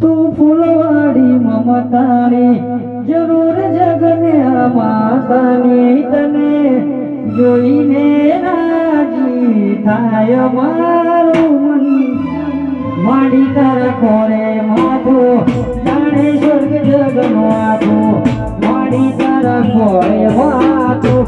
તું ફૂલવાડી મમતાની, જરૂર જગને માતાની તને જોઈને રાજી થાય મારું મન. માડી તારા ખોરે માથો, જાણે સ્વર્ગ જગનો આખો માડી તારા ખોરે માથું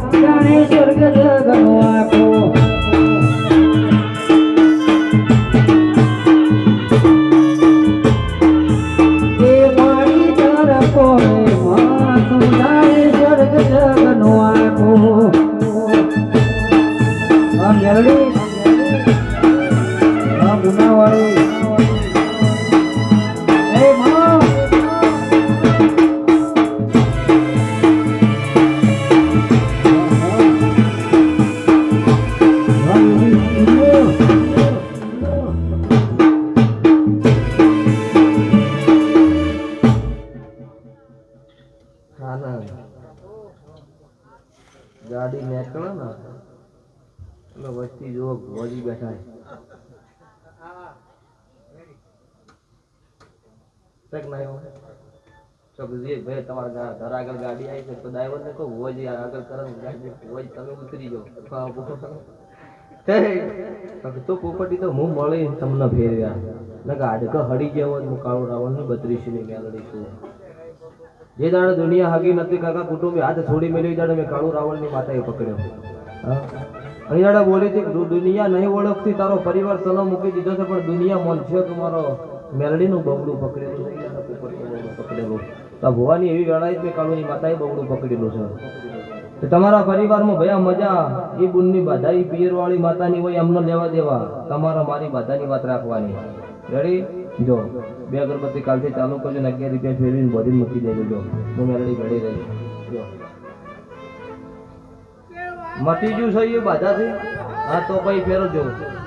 વસ્તી જો બેઠા ના ઘર આગળ ગાડી આવી છે તો ને આગળ કરો ને તમે ઉતરી જાઓ. તો પોપટી તો હું મળી તમને ફેરવ્યા. ને ગાડી તો હડી ગયો હોત હું કાળું રાવણની બત્રીસી ની જે દાડે દુનિયા હગી નથી કાકા, કુટુંબી હાથ છોડી મેળવી દાડે મેં કાળુ રાવણની માતાએ પકડ્યો. હા? દાડે બોલી હતી દુનિયા નહીં ઓળખતી, તારો પરિવાર સલો મૂકી દીધો છે, પણ દુનિયા મનશે તમારો મારો મેલડીનું બગડું પકડેલું પકડેલું તો ભવાની એવી વેળાએ મેં કાળુની માતાએ બગડું પકડેલું છે. તો તમારા પરિવારમાં ભયા મજા, એ બુનની બાધા એ પિયરવાળી માતાની હોય એમને લેવા દેવા, તમારા મારી બાધાની વાત રાખવાની. રેડી જો, બે અગરબત્તી કાલથી ચાલુ કરજો ને અગિયાર રૂપિયા ફેરવીને બધી મૂકી દેજો, જો. હું મેલડી ઘડી રહી જો. મટી ગયું છે એ બાધાથી? હા તો પછી ફેરવજો કયું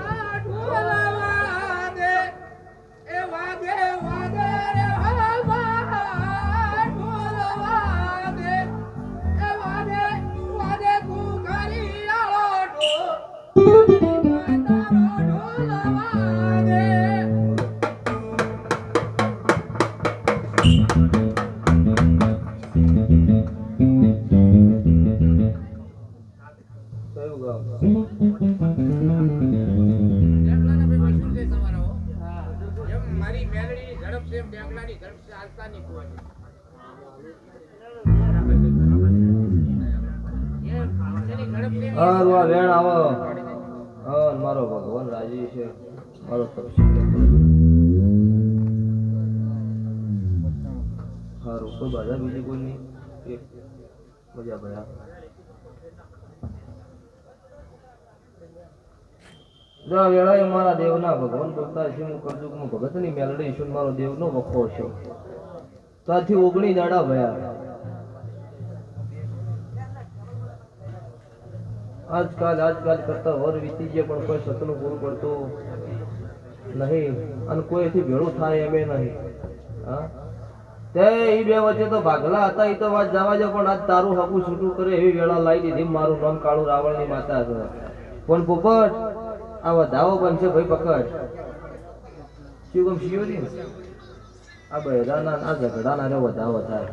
છે બેંગલાની ઝડપ છે આલતાની કોઈ હા વેણ આવો. હા, મારો ભગવાન રાજી છે. મારો સારું કોઈ બાધા બીજી કોઈ નહીં મજા ભયા જો વેળાએ મારા દેવના ભગવાન બોલતા છે હું ભગતની મેલડી છું મારો દેવનો વખો છે. ત્યાંથી ઓગણી દાડા ભયા આજકાલ આજકાલ કરતા વર વીતી ગયા પણ કોઈ સતનું પૂરું પડતું નહીં અને કોઈથી ભેળું થાય એમે નહીં. હા? તે એ બે વચ્ચે તો ભાગલા હતા એ તો વાત જવા દો, પણ આજ તારું હકું છૂટું કરે એવી વેળા લાવી દીધી મારું નામ કાળું રાવણની માતા હતા પણ પોપટ આ વધાવો બનશે ભાઈ પકડ. શું ગમ શિવરી આ બહેરાના ના ઝઘડાના રે વધાવો થાય.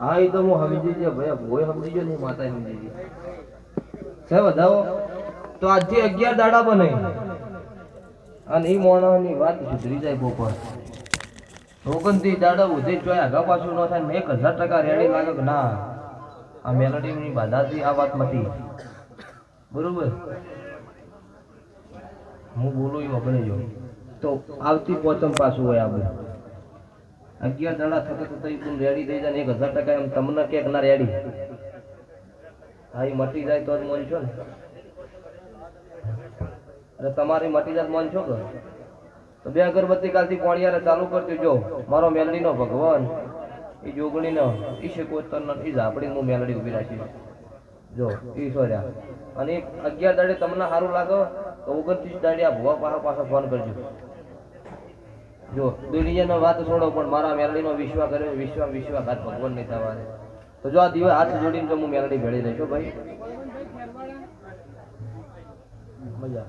હા એ તો હું સમજી ગયો ભાઈ ભોય સમજી ગયો ને માતા સમજી ગઈ સાહેબ વધાવો તો આજથી અગિયાર દાડા બને. અને એ મોણાની વાત સુધરી જાય પોપટ ઓગણત્રીસ દાડા ઉધે ચોય આગા પાછું ન થાય, મેં એક હજાર ટકા રેડી લાગે ના. આ મેલોડીની બાધાથી આ વાત મટી. બરોબર? હું બોલું એ વગડે જો તો આવતી પોચમ પાછું હોય આપણે અગિયાર જણા થતા થતા એકદમ રેડી થઈ જાય એક હજાર ટકા એમ તમને કે ના રેડી હા એ મટી જાય તો જ મન છો ને. અરે તમારે મટી જાય તો મન છો કે? તો બે અગરબત્તી કાલથી પોણિયારે ચાલુ કરજો. જો, મારો મેલડીનો ભગવાન, એ જોગણીનો, એ શેકોતરનો, એ ઝાપડીને હું મેલડી ઊભી રાખી જો એ સોર્યા. અને અગિયાર દાડે તમને સારું લાગે ઓગણત્રીસ દાડે આ ભુવા પાછો પાછા ફોન કરજો. જો, દુનિયાનો વાત છોડો, પણ મારા મેલડીનો વિશ્વાસ કર્યો, વિશ્વાસ વિશ્વાસઘાત ભગવાન નહીં થવાને. તો જો આ દિવસ હાથ જોડીને તો હું મેલડી ભેળી રહીશો ભાઈ. મજા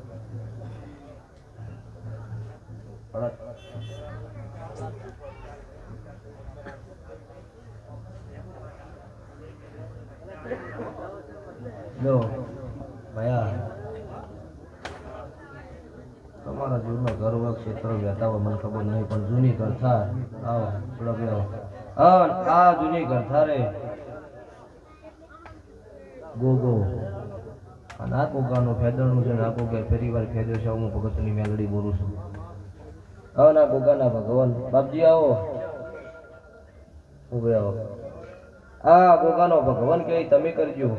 જો ભયા તમારા જૂનો ઘર હોય ક્ષેત્ર ગોગો ગોગાનો ફેદરનું છે ને આ ગોગા. ફરી વાર ફેદ્યો છે, હું ભગતની મેલડી બોલું છું. હા ના ગોગાના ભગવાન. બાપજી, આવો. ઉભે આવો. આ ગોગાનો ભગવાન કે તમે કરજો.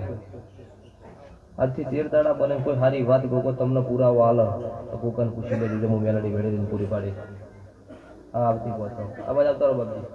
આજથી તેર દાડા બને કોઈ સારી વાત ગોકો તમને પુરાવો આલો તો કોકન પૂછી લેજો હું મેલડી મેળવીને પૂરી પાડી હા આવતી પહોંચો બાજુ આવતા રહો બાપજી.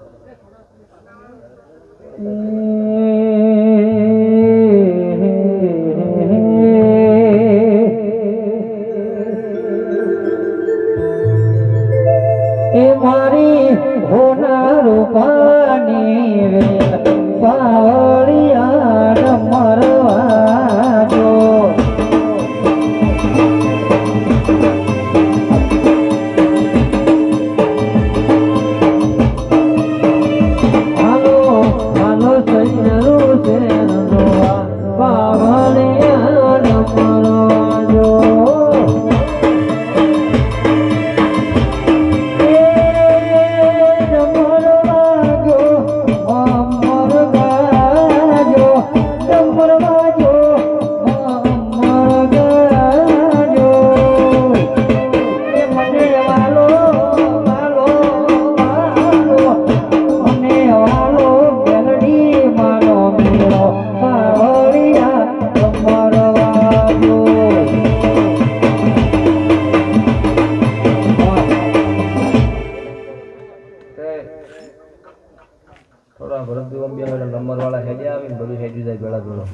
હેડી જાય ભેળા ભેળો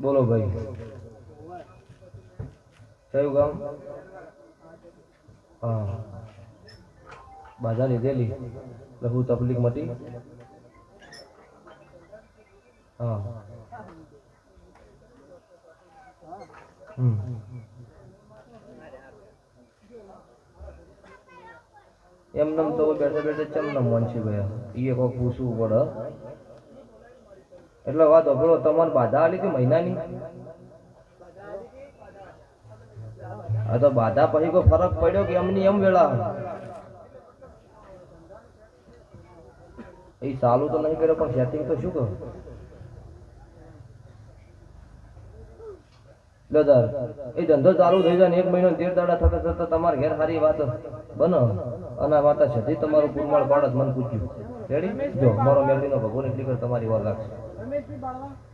બોલો ભાઈ. કયું ગામ? હા. બાધા લીધેલી. લઘુ તકલીફ મટી. હા. હમ. નમ તો બેઠા બેઠા ચમનમ મનસી ભાઈ એ કોક પૂછવું પડે. એટલે વાત અભળો તમારે બાધા આલી કે મહિનાની? આ તો બાધા પછી કોઈ ફરક પડ્યો કે એમની એમ વેળા? એ ચાલુ તો નહીં કર્યો, પણ સેટિંગ તો શું કરું દાદા, એ ધંધો ચાલુ થઈ જાય એક મહિનો તેર દાડા થતા થતા તમારે ઘેર સારી વાત બનો. અને આ વાત છે તમારું કુરમાળ પાડત મને પૂછ્યું. જો, મારો મેલડીનો ભગવાન એટલી કર તમારી વાર લાગશે. રમેશભાઈ બાળવા.